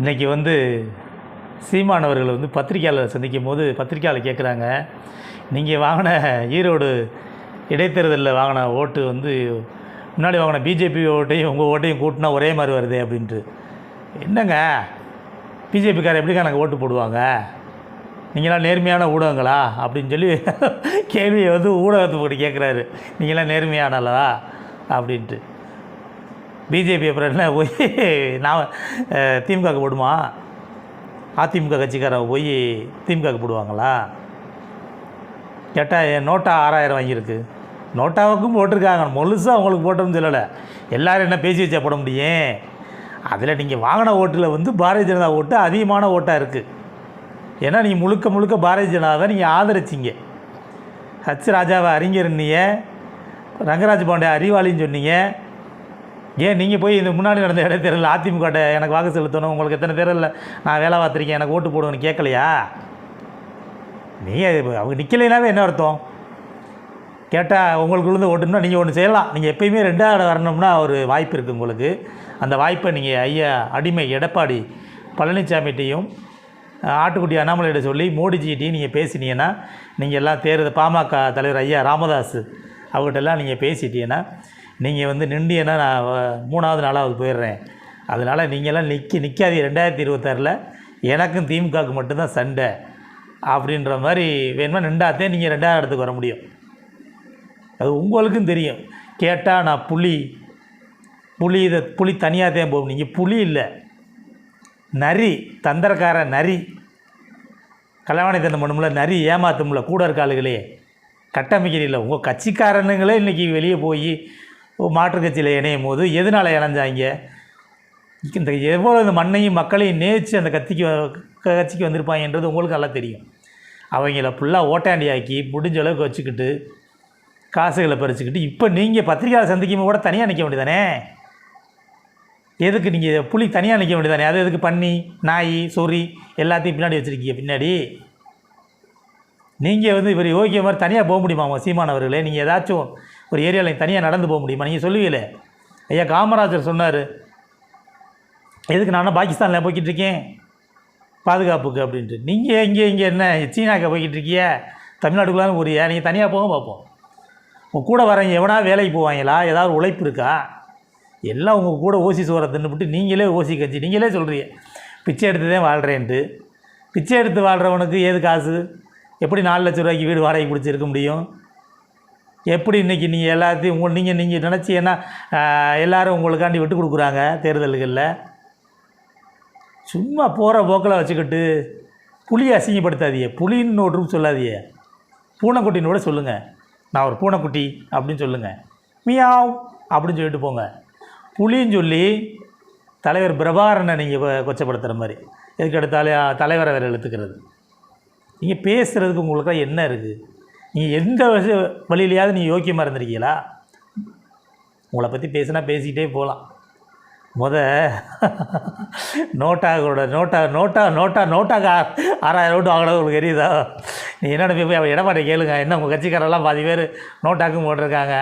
இன்றைக்கி வந்து சீமானவர்கள் வந்து பத்திரிக்கையாளர் சந்திக்கும் போது பத்திரிகையாளர் கேட்குறாங்க நீங்கள் வாங்கின ஈரோடு இடைத்தேர்தலில் வாங்கின ஓட்டு வந்து முன்னாடி வாங்கின பிஜேபி ஓட்டையும் உங்கள் ஓட்டையும் கூட்டினா ஒரே மாதிரி வருதே அப்படின்ட்டு. என்னங்க? பிஜேபிக்காரர் எப்படிங்க எனக்கு ஓட்டு போடுவாங்க? நீங்களாம் நேர்மையான ஊடகங்களா? அப்படின்னு சொல்லி கேள்வியை வந்து ஊடகத்தை போட்டு கேட்குறாரு நீங்களாம் நேர்மையானலா அப்படின்ட்டு. பிஜேபி அப்புறம் என்ன போய் நான் திமுகவுக்கு போடுமா? அதிமுக கட்சிக்காரன் போய் திமுகவுக்கு போடுவாங்களா? கேட்டால் என் நோட்டா ஆறாயிரம் வாங்கியிருக்கு. நோட்டாவுக்கும் போட்டிருக்காங்க. முழுசாக அவங்களுக்கு போட்டோம்னு சொல்லலை. எல்லோரும் என்ன பேசி வச்சா போட முடியும்? அதில் நீங்கள் வாங்கின ஓட்டில் வந்து பாரதிய ஜனதா ஓட்டு அதிகமான ஓட்டாக இருக்குது ஏன்னா நீங்கள் முழுக்க முழுக்க பாரதிய ஜனதாவை நீங்கள் ஆதரிச்சிங்க. ஹச் ராஜாவை அறிஞர்னீங்க ரங்கராஜ் பாண்டே அறிவாளின்னு சொன்னீங்க. ஏன் நீங்கள் போய் இந்த முன்னாடி நடந்த இடைத்தேர்தலில் அதிமுக எனக்கு வாக்கு செலுத்தணும்? உங்களுக்கு எத்தனை தேர்தலில் நான் வேலை பார்த்துருக்கேன் எனக்கு ஓட்டு போடுவேன்னு கேட்கலையா நீ அவங்க நிற்கலைனாவே என்ன அர்த்தம்? கேட்டால் உங்களுக்கு விழுந்து ஓட்டுனா நீங்கள் ஒன்று செய்யலாம். நீங்கள் எப்பயுமே ரெண்டாவது வரணும்னா ஒரு வாய்ப்பு இருக்குது உங்களுக்கு. அந்த வாய்ப்பை நீங்கள் ஐயா அடிமை எடப்பாடி பழனிசாமிகிட்டையும் ஆட்டுக்குட்டி அண்ணாமலையிட சொல்லி மோடிஜிகிட்டையும் நீங்கள் பேசினீங்கன்னா நீங்கள் எல்லாம் தேர்தல் பாமக தலைவர் ஐயா ராமதாஸ் அவங்ககிட்டலாம் நீங்கள் பேசிட்டீங்கன்னா நீங்கள் வந்து நின்றீங்கன்னா நான் மூணாவது நாளாவது போயிடுறேன். அதனால் நீங்கள்லாம் நிற்க நிற்காதீங்க ரெண்டாயிரத்தி இருபத்தாறில் எனக்கும் திமுகவுக்கு மட்டும்தான் சண்டை அப்படின்ற மாதிரி வேணுமா நின்றாத்தே நீங்கள் ரெண்டாவது இடத்துக்கு வர முடியும். அது உங்களுக்கும் தெரியும். கேட்டால் நான் புலி புலி இதை புலி தனியாக தான் போகும். நீங்கள் புலி இல்லை. நரி தந்திரக்கார நரி கல்யாணி தந்தம் பண்ணும்ல நரி ஏமாத்தும்ல கூட இருக்க ஆளுகளே. கட்டமைக்கிறீங்கள. உங்கள் கட்சிக்காரனுங்களே இன்றைக்கி வெளியே போய் மாற்றுக் கட்சியில் இணையும் போது எதனால் இணைஞ்சாங்க? இந்த எவ்வளோ இந்த மண்ணையும் மக்களையும் நேச்சு அந்த கட்சிக்கு க- கட்சிக்கு வந்திருப்பாங்கன்றது உங்களுக்கு நல்லா தெரியும். அவங்கள ஃபுல்லாக ஓட்டாண்டியாக்கி முடிஞ்ச அளவுக்கு வச்சுக்கிட்டு காசுகளை பறிச்சுக்கிட்டு இப்போ நீங்கள் பத்திரிகையாளர் சந்திக்கும் கூட தனியாக நிற்க வேண்டியதானே? எதுக்கு நீங்கள் புளி தனியாக நிற்க வேண்டியதானே? அது எதுக்கு பண்ணி நாய் சொறி எல்லாத்தையும் பின்னாடி வச்சுருக்கீங்க பின்னாடி? நீங்கள் வந்து இவர் யோகிய மாதிரி தனியாக போக முடியுமா சீமானவர்களே நீங்கள் ஏதாச்சும் ஒரு ஏரியாவில் தனியாக நடந்து போக முடியுமா? நீங்கள் சொல்லுவீங்களே. ஐயா காமராஜர் சொன்னார். எதுக்கு நானும் பாகிஸ்தானில் போய்கிட்டு இருக்கேன்? பாதுகாப்புக்கு அப்படின்ட்டு. நீங்கள் இங்கே இங்கே என்ன? சீனாக்க போய்கிட்டு இருக்கிய? தமிழ்நாட்டுக்குள்ளான ஒரு நீங்கள் தனியாக போக பார்ப்போம் உங்கள் கூட வரவங்க எவனா வேலைக்கு போவாங்களா? ஏதாவது உழைப்பு இருக்கா? எல்லாம் உங்கள் கூட ஓசி சோறை தின்னுபிட்டு நீங்களே ஓசி கட்சி நீங்களே சொல்கிறீங்க பிச்சை எடுத்து தான் வாழ்கிறேன்ட்டு பிச்சை எடுத்து வாழ்கிறவனுக்கு ஏது காசு? எப்படி நாலு லட்ச ரூபாய்க்கு வீடு வாடகை பிடிச்சிருக்க முடியும்? எப்படி இன்றைக்கி நீங்கள் எல்லாத்தையும் உங்கள் நீங்கள் நீங்கள் நினச்சி ஏன்னா எல்லோரும் உங்களுக்காண்டி விட்டு கொடுக்குறாங்க தேர்தல்களில்? சும்மா போகிற போக்கில் வச்சுக்கிட்டு புளியை அசிங்கப்படுத்தாதியே புலின்னு ஒன்றும் சொல்லாதியே பூனைக்குட்டின்னு கூட சொல்லுங்கள் நான் ஒரு பூனைக்குட்டி அப்படின்னு சொல்லுங்கள் மியாவ் அப்படின்னு சொல்லிட்டு போங்க. புலின்னு சொல்லி தலைவர் பிரபாகரனை நீங்கள் கொச்சப்படுத்துகிற மாதிரி. எதுக்கு எடுத்தாலே தலைவரை வேறு எழுத்துக்கிறது நீங்கள் பேசுகிறதுக்கு உங்களுக்கு என்ன இருக்குது நீ எந்த வழியிலையாவது நீங்கள் யோக்கியமாக இருந்திருக்கீங்களா? உங்களை பற்றி பேசினா பேசிக்கிட்டே போகலாம் முத நோட்டாவோட நோட்டா நோட்டா நோட்டா நோட்டாக்கா ஆறாயிரம் நோட்டு வாங்கினது உங்களுக்கு தெரியுதா? நீ என்னென்ன போய் கேளுங்க. என்ன உங்கள் கட்சிக்காரெல்லாம் பாதி பேர் நோட்டாக்கும் போட்டிருக்காங்க.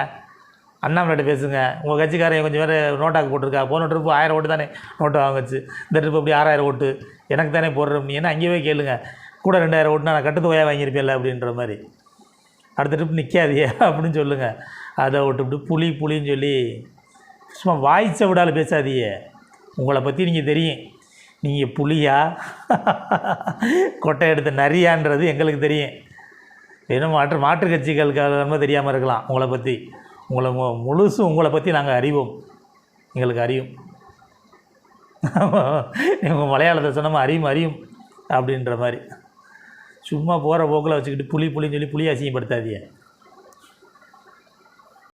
அண்ணாமலைகிட்ட பேசுங்க. உங்கள் கட்சிக்காரன் கொஞ்சம் பேர் நோட்டாக்கு போட்டிருக்கா. போன ட்ரிப்பு ஆயிரம் ஓட்டு தானே நோட்டு வாங்கிச்சு. இந்த ட்ரிப்பு அப்படி ஆறாயிரம் ஓட்டு. எனக்கு தானே போடுறோம் நீ என்ன அங்கேயே போய் கேளுங்க. கூட ரெண்டாயிரம் ஓட்டுனா நான் கட்டுத்தொகையாக வாங்கியிருப்பேன்ல அப்படின்ற மாதிரி. அடுத்த ட்ரிப் நிற்காதியே அப்படின்னு சொல்லுங்கள் அதை விட்டுவிட்டு புளி புளின்னு சொல்லி சும்மா வாய்ச்ச விடால பேசாதியே உங்களை பற்றி நீங்கள் தெரியும். நீங்கள் புலியா? கொட்டை எடுத்த நரியான்றது எங்களுக்கு தெரியும். இன்னும் மாற்று மாற்றுக் கட்சிகளுக்காக தெரியாமல் இருக்கலாம் உங்களை பற்றி உங்களை மு முழுசும் உங்களை பற்றி நாங்கள் அறிவோம். எங்களுக்கு அறியும். உங்கள் மலையாளத்தை சொன்னோமா அறியும் அறியும் அப்படின்ற மாதிரி. சும்மா போகிற போக்கில் வச்சுக்கிட்டு புளி புளின்னு சொல்லி புளி அசிங்கப்படுத்தாதீங்க.